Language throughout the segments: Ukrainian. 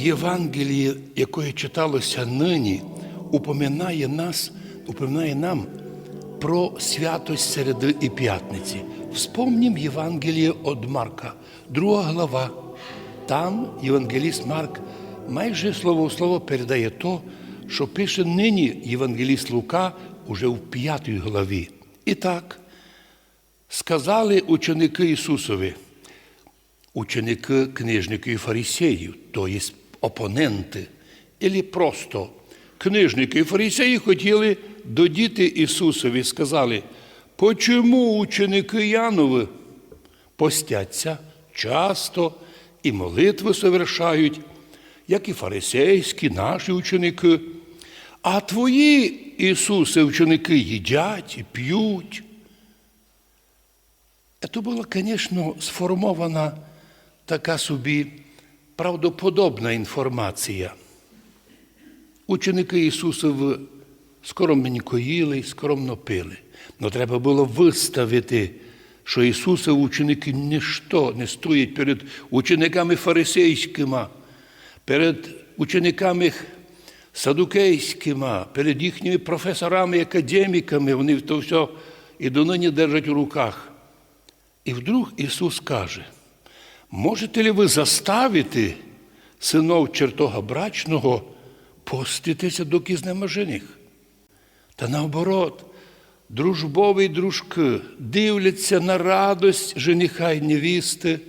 Євангеліє, яке читалося нині, упоминає нас, упоминає нам про святость середи і п'ятниці. Вспомнім Євангеліє від Марка, друга глава. Там євангеліст Марк майже слово в слово передає то, що пише нині євангеліст Лука уже в п'ятій главі. І так, сказали ученики Ісусові, ученики книжників і фарисеїв, то є опоненти, або просто книжники і фарисеї хотіли додіти Ісусові, сказали, почому ученики Янови постяться часто і молитви совершають, як і фарисейські наші ученики, а твої Ісусе ученики їдять і п'ють. Це була, звісно, сформована така собі правдоподобна інформація. Ученики Ісусові скоромненько їли, скромно пили. Но треба було виставити, що Ісусові ученики ніщо не стоять перед учениками фарисейськими, перед учениками садукейськими, перед їхніми професорами, академіками. Вони то все і донині держать у руках. І вдруг Ісус каже, можете ли ви заставити синов чертога брачного поститися, доки з ними жених? Та наоборот, дружбові дружки дивляться на радость жениха й невісти,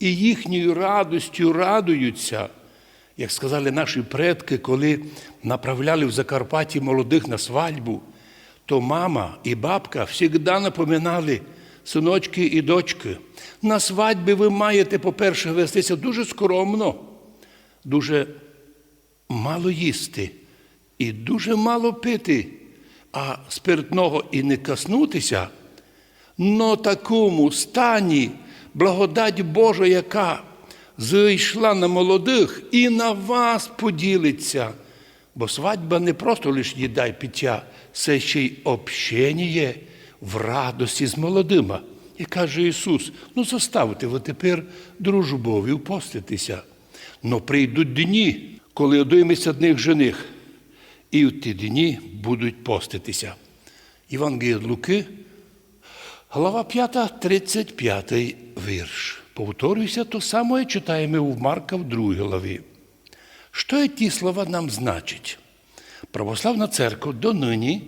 і їхньою радостю радуються, як сказали наші предки, коли направляли в Закарпатті молодих на свадьбу, то мама і бабка завжди напоминали, синочки і дочки, на свадьбі ви маєте, по-перше, вестися дуже скромно, дуже мало їсти і дуже мало пити, а спиртного і не коснутися, но такому стані благодать Божа, яка зійшла на молодих і на вас поділиться. Бо свадьба не просто лише їда й пиття, це ще й общення в радості з молодима. І каже Ісус: ну заставте ви тепер дружбові впоститися. Но прийдуть дні, коли одойметься одних жених, і в ті дні будуть поститися. Євангеліє Луки, глава 5, 35 вірш. Повторюся, то саме читаємо у Марка в 2 главі. Що ті слова нам значать? Православна церква донині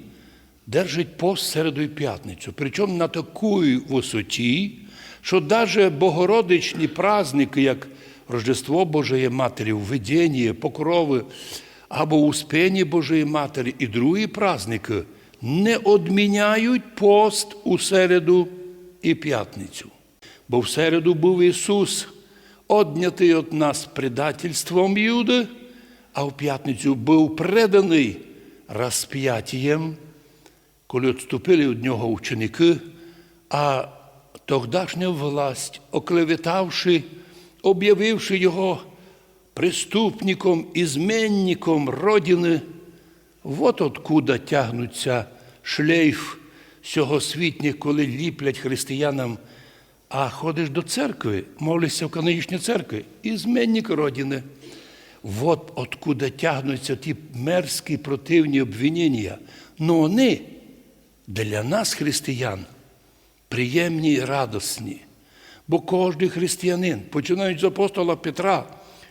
держить пост середу і п'ятницю, причому на такій висоті, що навіть богородичні праздники, як Рождество Божої Матері, введення, покрови або Успені Божої Матері і другі праздники не одміняють пост у середу і п'ятницю. Бо в середу був Ісус, однятий від нас предательством Юди, а в п'ятницю був преданий розп'яттям, коли відступили від нього ученики, а тогдашня власть, оклеветавши, об'явивши його преступником і зменником родини, от откуда тягнуться шлейф сьогосвітніх, коли ліплять християнам, а ходиш до церкви, молишся в канонічній церкві, і зменник родини. Вот откуда тягнуться ті мерзкі противні обвинення. Но вони для нас, християн, приємні і радісні. Бо кожен християнин, починаючи з апостола Петра,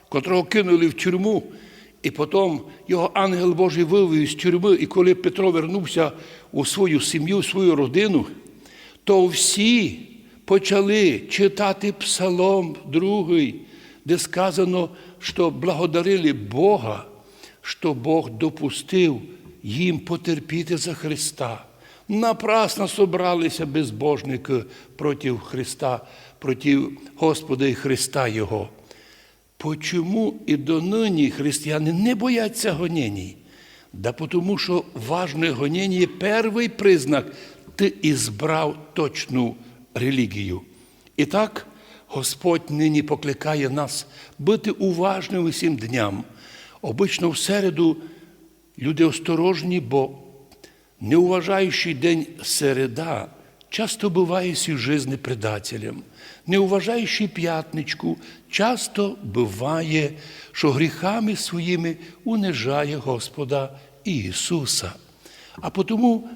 котрого кинули в тюрму, і потім його ангел Божий вивів з тюрми, і коли Петро вернувся у свою сім'ю, свою родину, то всі почали читати Псалом другий, де сказано, що благодарили Бога, що Бог допустив їм потерпіти за Христа. Напрасно собралися безбожники проти Христа, проти Господа і Христа Його. Почому і донині християни не бояться гонений? Да тому що важне гонення є перший признак, ти ізбрав точну релігію. І так, Господь нині покликає нас бути уважними всім дням. Обично в середу люди осторожні, бо неуважаючий день середа часто буває всю жизнь предателем. Не уважаючи п'ятничку, часто буває, що гріхами своїми унижає Господа Ісуса. А потому,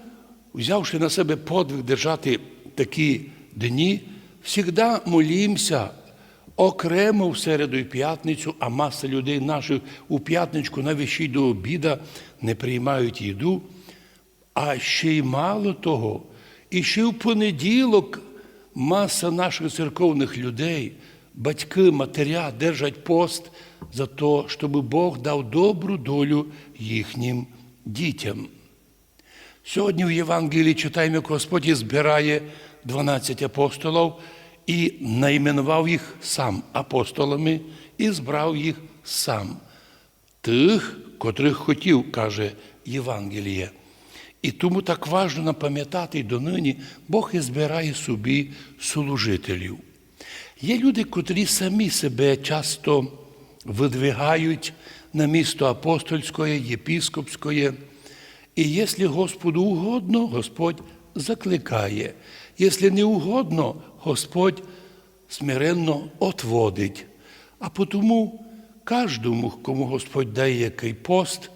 взявши на себе подвиг держати такі дні, завжди молімося окремо в середу і п'ятницю, а маса людей наших у п'ятничку навіть ще до обіда не приймають їду. А ще й мало того, і ще в понеділок маса наших церковних людей, батьки, матеря держать пост за те, щоб Бог дав добру долю їхнім дітям. Сьогодні в Євангелії читаємо, як Господь збирає 12 апостолів і найменував їх сам апостолами і збрав їх сам. Тих, котрих хотів, каже Євангеліє. І тому так важливо нам пам'ятати і донині, Бог і збирає собі служителів. Є люди, котрі самі себе часто видвигають на місто апостольське, єпіскопське. І якщо Господу угодно, Господь закликає. Якщо не угодно, Господь смиренно отводить. А тому кожному, кому Господь дає який пост,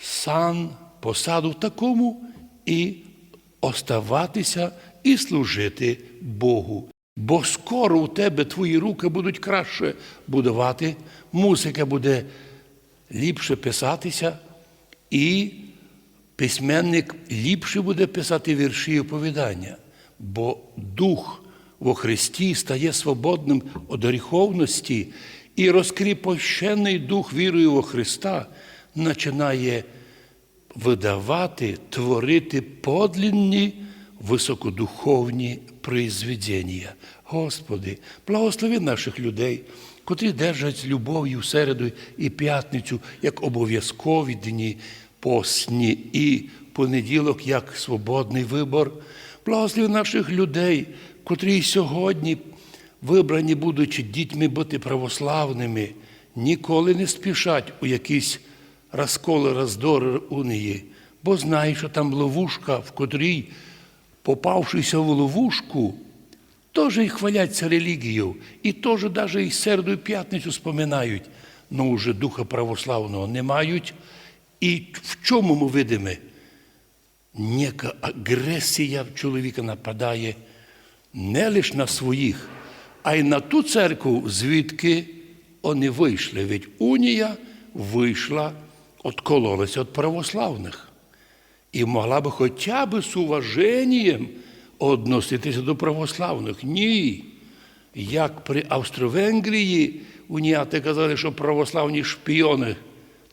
сан, посаду такому і оставатися і служити Богу. Бо скоро у тебе твої руки будуть краще будувати, музика буде ліпше писатися, і письменник ліпше буде писати вірші і оповідання, бо дух во Христі стає свободним від гріховності, і розкріпощений дух вірою во Христа починає видавати, творити подлинні високодуховні произведення. Господи, благослови наших людей, котрі держать любов'ю в середу і п'ятницю як обов'язкові дні постні і понеділок як свободний вибор. Благослови наших людей, котрі сьогодні, вибрані, будучи дітьми бути православними, ніколи не спішать у якісь розколи, роздори унії, бо знають, що там ловушка, в котрій, попавшися в ловушку, теж і хваляться релігією, і теж навіть і середу і п'ятницю споминають, але вже духа православного не мають. І в чому ми видимо? Ніяка агресія в чоловіка нападає не лише на своїх, а й на ту церкву, звідки вони вийшли. Ведь унія вийшла, откололася від православних. І могла би хоча б з уваженням відноситися до православних. Ні. Як при Австро-Венгрії уніати казали, що православні шпіони,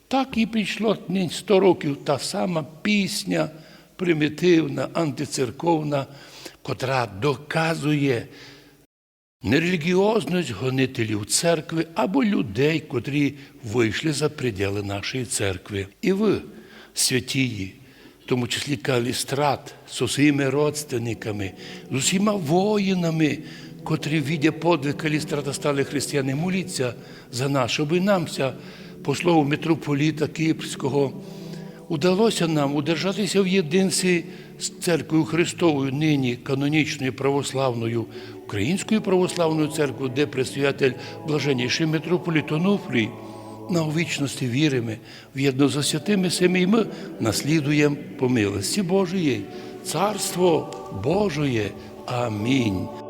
так і прийшло 100 років та сама пісня примітивна, антицерковна, котра доказує нерелігіозність гонителів церкви або людей, котрі вийшли за приділи нашої церкви. І ви, святії, в тому числі Калістрат, з усіма родственниками, з усіма воїнами, котрі, відя подвиг Калістрата, стали християни, моліться за нас, щоб і намся, по слову митрополіта Київського, удалося нам удержатися в єдинстві з церквою Христовою, нині канонічною православною Українською православною церквою, де предстоятель блаженніший митрополіт Онуфрій, на вічності віримо, в'єдно за святими семи, ми наслідуємо по милості Божої, Царство Божої. Амінь.